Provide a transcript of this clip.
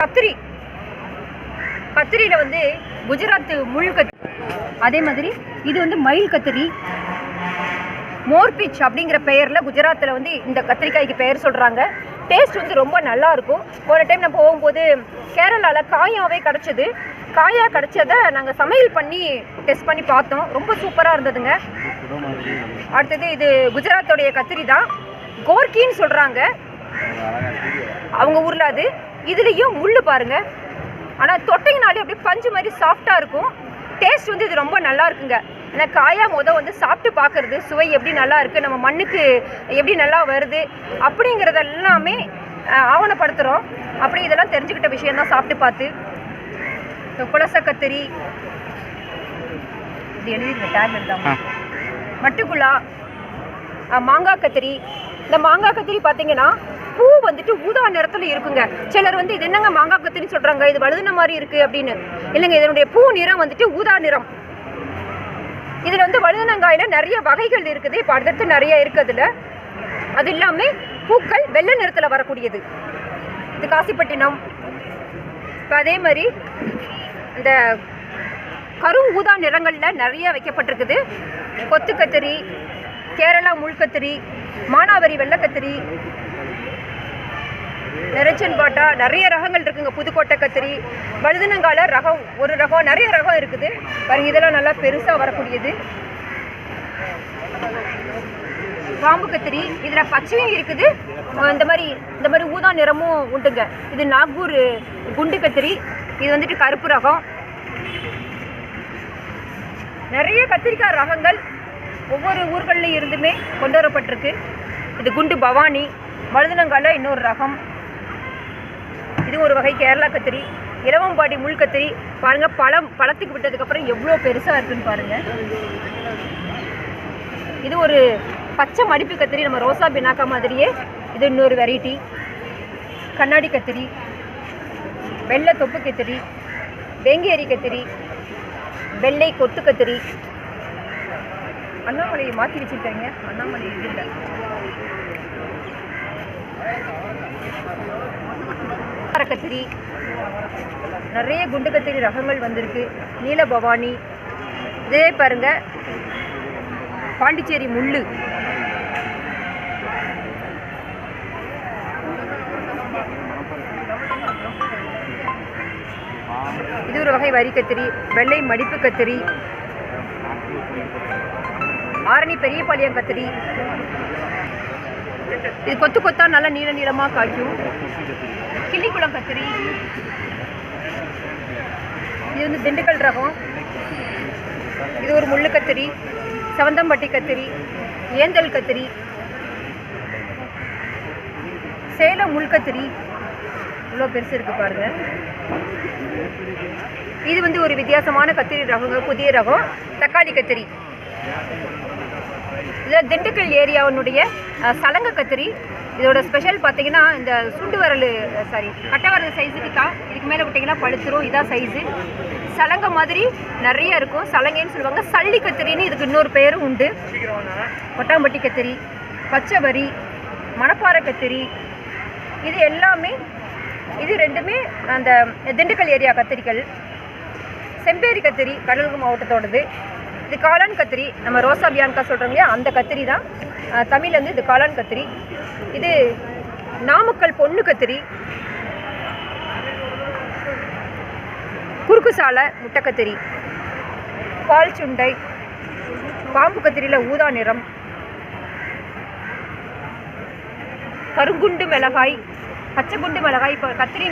கத்திரி. கத்திரியில் வந்து குஜராத் முள் கத்திரி. அதே மாதிரி இது வந்து மயில் கத்திரி. மோர்பிச் அப்படிங்கிற பெயரில் குஜராத்தில் வந்து இந்த கத்திரிக்காய்க்கு பெயர் சொல்கிறாங்க டேஸ்ட் வந்து ரொம்ப நல்லா இருக்கும். போன டைம் நான் போகும்போது கேரளாவில் காயாவே கிடச்சிது. காயா கிடச்சதை நாங்கள் சமையல் பண்ணி டெஸ்ட் பண்ணி பார்த்தோம். ரொம்ப சூப்பராக இருந்ததுங்க. அடுத்தது இது குஜராத்தோடைய கத்திரி தான் கோர்கின்னு சொல்கிறாங்க அவங்க ஊரில் அது. இதுலேயும் முள் பாருங்க. ஆனால் தொட்டிங்கனாலே அப்படியே பஞ்சு மாதிரி சாஃப்டாக இருக்கும். டேஸ்ட் வந்து இது ரொம்ப நல்லா இருக்குங்க. ஏன்னா காயா முத வந்து சாப்பிட்டு பார்க்கறது சுவை எப்படி நல்லா இருக்குது நம்ம மண்ணுக்கு எப்படி நல்லா வருது அப்படிங்கிறத எல்லாமே ஆவணப்படுத்துகிறோம் அப்படி இதெல்லாம் தெரிஞ்சுக்கிட்ட விஷயம் தான் சாப்பிட்டு பார்த்து. இந்த குலச கத்திரி இது எழுதிருங்க டேக் மட்டுக்குள்ளா அஹ், மாங்காய் கத்திரி. இந்த மாங்காய் கத்திரி பார்த்தீங்கன்னா பூ வந்துட்டு ஊதா நிறத்தில் இருக்குங்க. சிலர் வந்து இது என்னங்க மாங்காய் கத்திரின்னு சொல்கிறாங்க இது வழுதுன மாதிரி இருக்குது அப்படின்னு. இல்லைங்க இதனுடைய பூ நிறம் வந்துட்டு ஊதா நிறம். இதில் வந்து வழுதுனங்காயில் நிறைய வகைகள் இருக்குது. இப்போ அடுத்தடுத்து நிறைய இருக்குதுல அது இல்லாமல் பூக்கள் வெள்ளை நிறத்தில் வரக்கூடியது. இது காசிப்பட்டினம். இப்போ அதே மாதிரி இந்த கரு ஊதா நிறங்களில் நிறைய வைக்கப்பட்டிருக்குது. கொத்து கத்திரி கேரளா முள்கத்திரி மானாவரி வெள்ளைக்கத்திரி நெரச்சன் பாட்டா நிறைய ரகங்கள் இருக்குங்க. புதுக்கோட்டை கத்திரி வழுதுனங்கால ரகம் ஒரு ரகம் நிறைய ரகம் இருக்குது. பாருங்க இதெல்லாம் நல்லா பெருசாக வரக்கூடியது. பாம்பு கத்திரி இதில் பச்சையும் இருக்குது. இந்த மாதிரி இந்த மாதிரி ஊதா நிறமும் உண்டுங்க. இது நாகூர் குண்டு கத்திரி இது வந்துட்டு கருப்பு ரகம். நிறைய கத்திரிக்காய் ரகங்கள் ஒவ்வொரு ஊர்களில் இருந்துமே கொண்டு வரப்பட்டிருக்கு. இது குண்டு பவானி மருதனங்கால இன்னொரு ரகம். இது ஒரு வகை கேரளா கத்திரி இலவம்பாடி முள் கத்திரி. பாருங்கள் பழம் பழத்துக்கு விட்டதுக்கப்புறம் எவ்வளோ பெருசாக இருக்குன்னு பாருங்கள் இது ஒரு பச்சை மடிப்பு கத்திரி நம்ம ரோசா பினாக்கா மாதிரியே. இது இன்னொரு வெரைட்டி கண்ணாடி கத்திரி வெள்ளை தொப்பு கத்திரி வெங்கேரி கத்திரி வெள்ளை கொத்து கத்திரி. அண்ணாமலையை மாற்றி வச்சிருக்காங்க. அண்ணாமலை இது இல்லை. கத்திரி நிறைய குண்டு கத்திரி ரகங்கள் வந்திருக்கு. நீல பவானி இதே பாருங்க. பாண்டிச்சேரி முள்ளு. இது ஒரு வகை வரி கத்திரி. வெள்ளை மடிப்பு கத்திரி. ஆரணி பெரியபாளையம் கத்திரி. இது கொத்து கொத்தா நல்லா நீள நீளமா காய்க்கும். கிள்ளிக்குளம் கத்திரி. இது வந்து திண்டுக்கல் ரகம். இது ஒரு முள்ளு கத்திரி சவந்தம்பட்டி கத்திரி ஏந்தல் கத்திரி சேலம் முள் கத்திரி. இவ்வளோ பெருசு இருக்கு பாருங்க. இது வந்து ஒரு வித்தியாசமான கத்திரி ரகங்க புதிய ரகம் தக்காளி கத்திரி. இதில் திண்டுக்கல் ஏரியாவினுடைய சலங்க கத்திரி. இதோட ஸ்பெஷல் பார்த்தீங்கன்னா இந்த சுண்டு வரல் சாரி கட்டை வரல் சைஸுக்கு தான். இதுக்கு மேலே விட்டிங்கன்னா பழுத்துரும் இதான் சைஸு சலங்க மாதிரி நிறைய இருக்கும். சலங்கைன்னு சொல்லுவாங்க. சல்லி கத்திரின்னு இதுக்கு இன்னொரு பேரும் உண்டு. கொட்டாம்பட்டி கத்திரி பச்சைவரி மணப்பாறை கத்திரி. இது எல்லாமே இது ரெண்டுமே அந்த திண்டுக்கல் ஏரியா கத்திரிகள். செம்பேரி கத்திரி கடலூர் மாவட்டத்தோடது. இது காளான் கத்திரி. நம்ம ரோசா பியான்கா சொல்கிறோம் இல்லையா? அந்த கத்திரி தான். தமிழ் வந்து இது காளான் கத்திரி. இது நாமக்கல் பொண்ணு கத்திரி. குறுக்கு சாலை முட்டை கத்திரி. பால் சுண்டை. பாம்பு கத்திரியில் ஊதா நிறம். கருங்குண்டு மிளகாய். பச்சை குண்டு மிளகாய். இப்போ கத்திரி